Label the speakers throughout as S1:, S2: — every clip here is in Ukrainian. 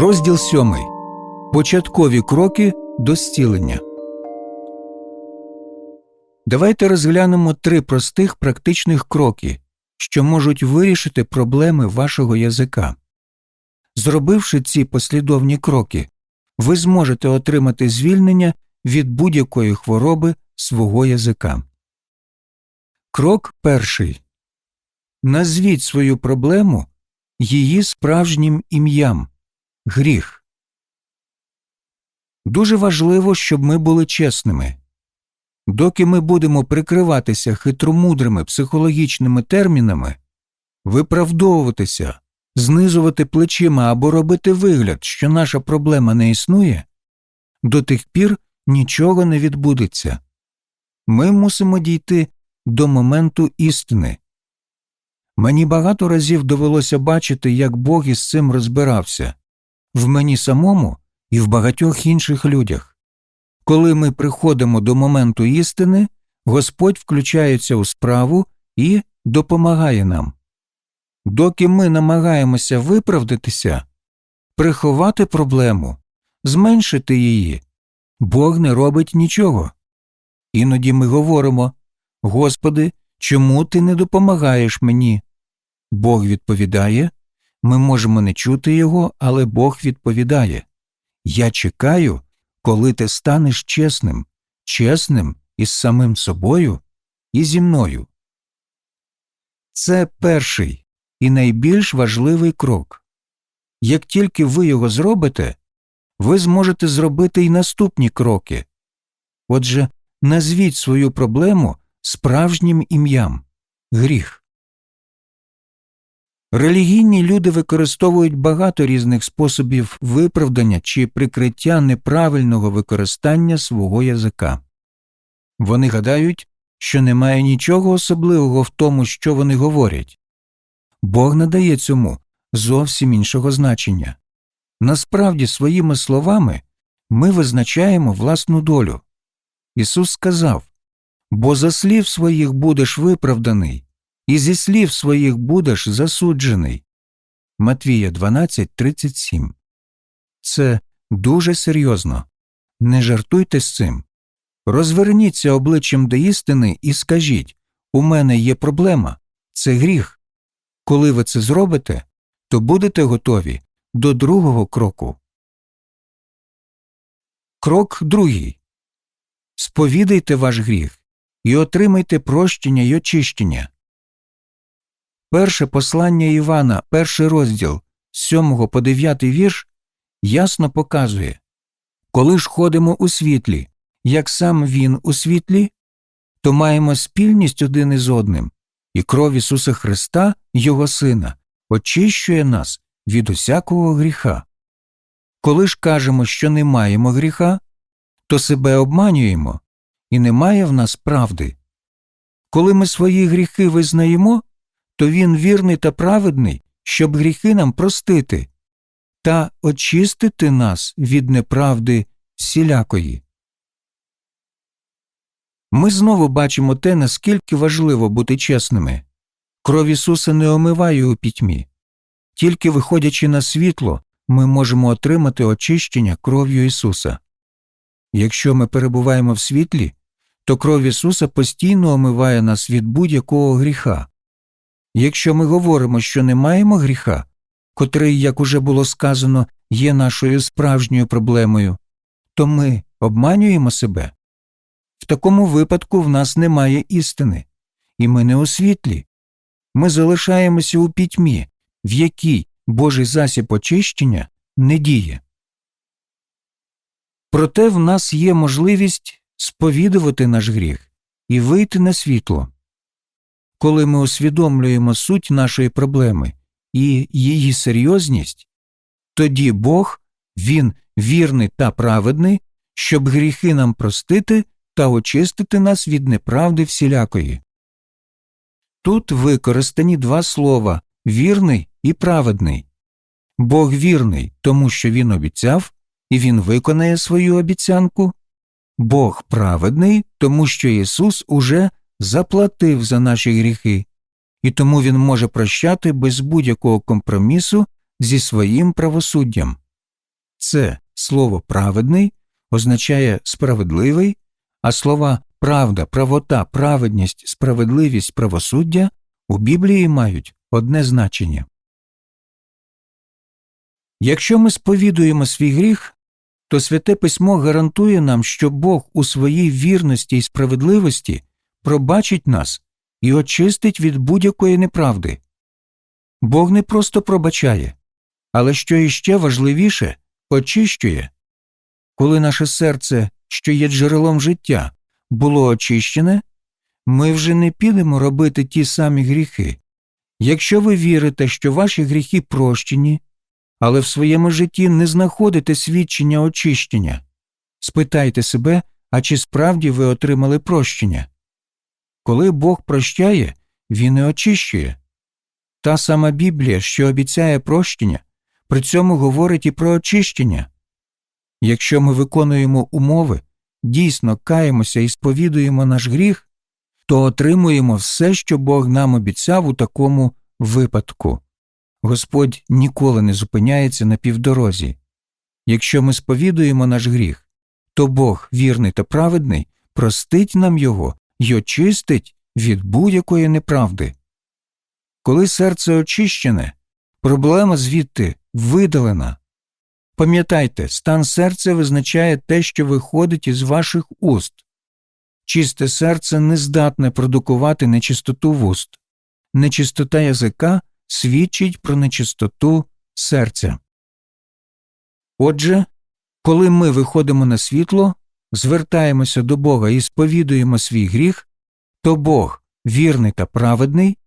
S1: Розділ 7. Початкові кроки до зцілення. Давайте розглянемо три простих практичних кроки, що можуть вирішити проблеми вашого язика. Зробивши ці послідовні кроки, ви зможете отримати звільнення від будь-якої хвороби свого язика. Крок перший. Назвіть свою проблему її справжнім ім'ям гріх. Дуже важливо, щоб ми були чесними. Доки ми будемо прикриватися хитромудрими психологічними термінами, виправдовуватися, знизувати плечима або робити вигляд, що наша проблема не існує, до тих пір нічого не відбудеться. Ми мусимо дійти до моменту істини. Мені багато разів довелося бачити, як Бог із цим розбирався в мені самому і в багатьох інших людях. Коли ми приходимо до моменту істини, Господь включається у справу і допомагає нам. Доки ми намагаємося виправдатися, приховати проблему, зменшити її, Бог не робить нічого. Іноді ми говоримо Господи, чому ти не допомагаєш мені? Бог відповідає ми можемо не чути його, але Бог відповідає Я чекаю, коли ти станеш чесним, чесним із самим собою і зі мною. Це перший і найбільш важливий крок. Як тільки ви його зробите, ви зможете зробити й наступні кроки. Отже, назвіть свою проблему справжнім ім'ям гріх. Релігійні люди використовують багато різних способів виправдання чи прикриття неправильного використання свого язика. Вони гадають, що немає нічого особливого в тому, що вони говорять. Бог надає цьому зовсім іншого значення. Насправді, своїми словами ми визначаємо власну долю. Ісус сказав Бо за слів своїх будеш виправданий і зі слів своїх будеш засуджений. Матвія 12.37 Це дуже серйозно. Не жартуйте з цим. Розверніться обличчям до істини і скажіть У мене є проблема, це гріх. Коли ви це зробите, то будете готові до другого кроку. Крок другий. Сповідайте ваш гріх і отримайте прощення й очищення. Перше послання Івана, перший розділ з 7 по 9 вірш, ясно показує коли ж ходимо у світлі, як сам Він у світлі, то маємо спільність один із одним, і кров Ісуса Христа, Його Сина, очищує нас від усякого гріха. Коли ж кажемо, що не маємо гріха, то себе обманюємо, і немає в нас правди. Коли ми свої гріхи визнаємо, то він вірний та праведний, щоб гріхи нам простити та очистити нас від неправди всілякої. Ми знову бачимо те, наскільки важливо бути чесними. Кров Ісуса не омиває у пітьмі. Тільки виходячи на світло, ми можемо отримати очищення кров'ю Ісуса. Якщо ми перебуваємо в світлі, то кров Ісуса постійно омиває нас від будь-якого гріха. Якщо ми говоримо, що не маємо гріха, котрий, як уже було сказано, є нашою справжньою проблемою, то ми обманюємо себе. В такому випадку в нас немає істини, і ми не у світлі. Ми залишаємося у пітьмі, в якій Божий засіб очищення не діє. Проте в нас є можливість сповідувати наш гріх і вийти на світло коли ми усвідомлюємо суть нашої проблеми і її серйозність, тоді Бог, Він вірний та праведний, щоб гріхи нам простити та очистити нас від неправди всілякої. Тут використані два слова вірний і праведний. Бог вірний, тому що Він обіцяв, і Він виконає свою обіцянку. Бог праведний, тому що Ісус уже заплатив за наші гріхи, і тому він може прощати без будь-якого компромісу зі своїм правосуддям. Це слово праведний означає справедливий, а слова правда, правота, праведність, справедливість, правосуддя у Біблії мають одне значення. Якщо ми сповідуємо свій гріх, то Святе Письмо гарантує нам, що Бог у своїй вірності і справедливості пробачить нас і очистить від будь-якої неправди. Бог не просто пробачає, але що іще важливіше, очищує. Коли наше серце, що є джерелом життя, було очищене, ми вже не підемо робити ті самі гріхи. Якщо ви вірите, що ваші гріхи прощені, але в своєму житті не знаходите свідчення очищення, спитайте себе, а чи справді ви отримали прощення? Коли Бог прощає, Він і очищує. Та сама Біблія, що обіцяє прощення, при цьому говорить і про очищення. Якщо ми виконуємо умови, дійсно каємося і сповідуємо наш гріх, то отримуємо все, що Бог нам обіцяв у такому випадку. Господь ніколи не зупиняється на півдорозі. Якщо ми сповідуємо наш гріх, то Бог, вірний та праведний, простить нам його й очистить від будь-якої неправди. Коли серце очищене, проблема звідти видалена. Пам'ятайте, стан серця визначає те, що виходить із ваших уст. Чисте серце не здатне продукувати нечистоту вуст, нечистота язика свідчить про нечистоту серця. Отже, коли ми виходимо на світло, звертаємося до Бога і сповідуємо свій гріх, то Бог, вірний та праведний,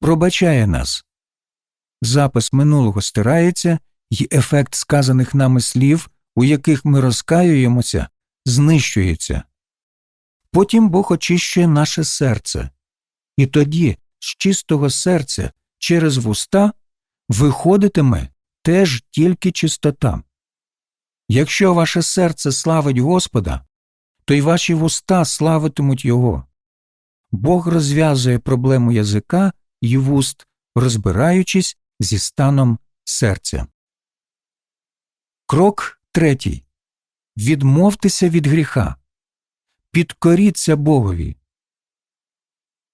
S1: пробачає нас. Запис минулого стирається, і ефект сказаних нами слів, у яких ми розкаюємося, знищується. Потім Бог очищує наше серце, і тоді з чистого серця через вуста виходитиме теж тільки чистота. Якщо ваше серце славить Господа, то й ваші вуста славитимуть Його. Бог розв'язує проблему язика і вуст, розбираючись зі станом серця. Крок третій. Відмовтеся від гріха. Підкоріться Богові.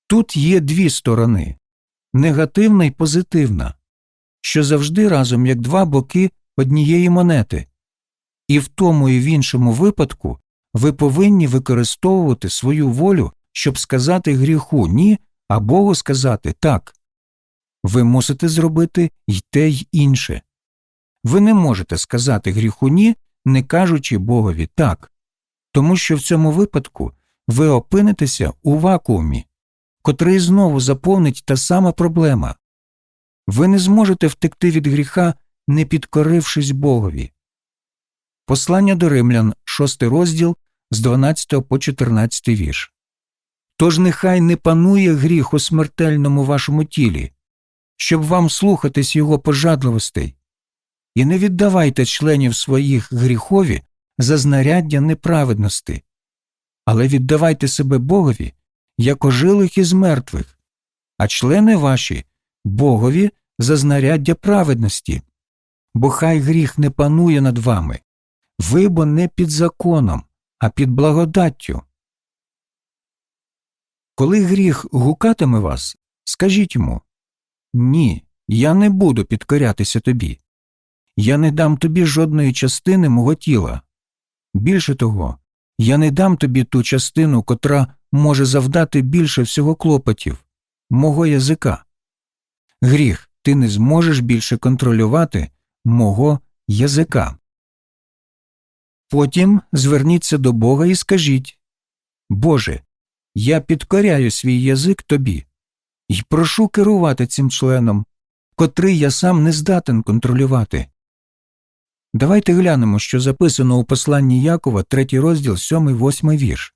S1: Тут є дві сторони негативна і позитивна, що завжди разом як два боки однієї монети. І в тому і в іншому випадку ви повинні використовувати свою волю, щоб сказати гріху ні, а Богу сказати так. Ви мусите зробити й те й інше. Ви не можете сказати гріху ні, не кажучи Богові так, тому що в цьому випадку ви опинитеся у вакуумі, котрий знову заповнить та сама проблема. Ви не зможете втекти від гріха, не підкорившись Богові. Послання до римлян, 6 розділ з 12 по 14 вірш. Тож нехай не панує гріх у смертельному вашому тілі, щоб вам слухатись його пожадливостей, і не віддавайте членів своїх гріхові за знаряддя неправедності, але віддавайте себе Богові як ожилих із мертвих, а члени ваші Богові за знаряддя праведності, бо хай гріх не панує над вами, ви бо не під законом, а під благодаттю. Коли гріх гукатиме вас, скажіть йому Ні, я не буду підкорятися тобі. Я не дам тобі жодної частини мого тіла. Більше того, я не дам тобі ту частину, котра може завдати більше всього клопотів, мого язика. Гріх, ти не зможеш більше контролювати мого язика. Потім зверніться до Бога і скажіть Боже, я підкоряю свій язик тобі і прошу керувати цим членом, котрий я сам не здатен контролювати. Давайте глянемо, що записано у посланні Якова, 3 розділ, 7, 8 вірш.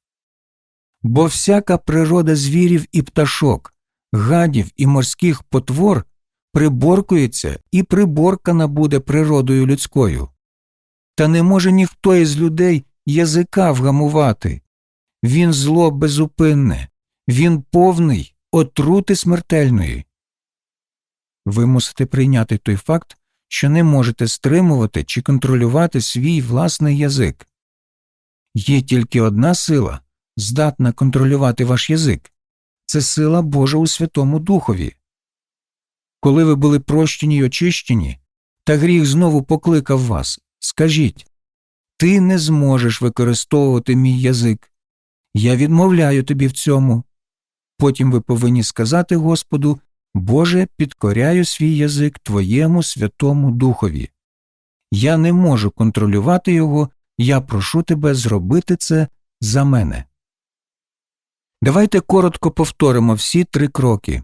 S1: Бо всяка природа звірів і пташок, гадів і морських потвор приборкується і приборкана буде природою людською. Та не може ніхто із людей язика вгамувати. Він зло безупинне, він повний отрути смертельної. Ви мусите прийняти той факт, що не можете стримувати чи контролювати свій власний язик. Є тільки одна сила, здатна контролювати ваш язик це сила Божа у Святому Духові. Коли ви були прощені й очищені, та гріх знову покликав вас, скажіть Ти не зможеш використовувати мій язик. Я відмовляю тобі в цьому. Потім ви повинні сказати Господу Боже, підкоряю свій язик Твоєму Святому Духові. Я не можу контролювати його, я прошу тебе зробити це за мене. Давайте коротко повторимо всі три кроки.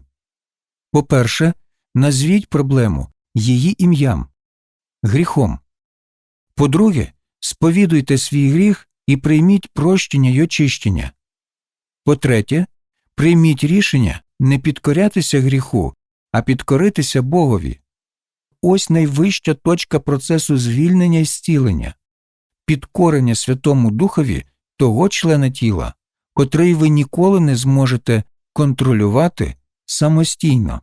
S1: По-перше, назвіть проблему її ім'ям гріхом. По-друге, сповідуйте свій гріх і прийміть прощення й очищення. По-третє, прийміть рішення не підкорятися гріху, а підкоритися Богові. Ось найвища точка процесу звільнення і зцілення підкорення Святому Духові того члена тіла, котрий ви ніколи не зможете контролювати самостійно.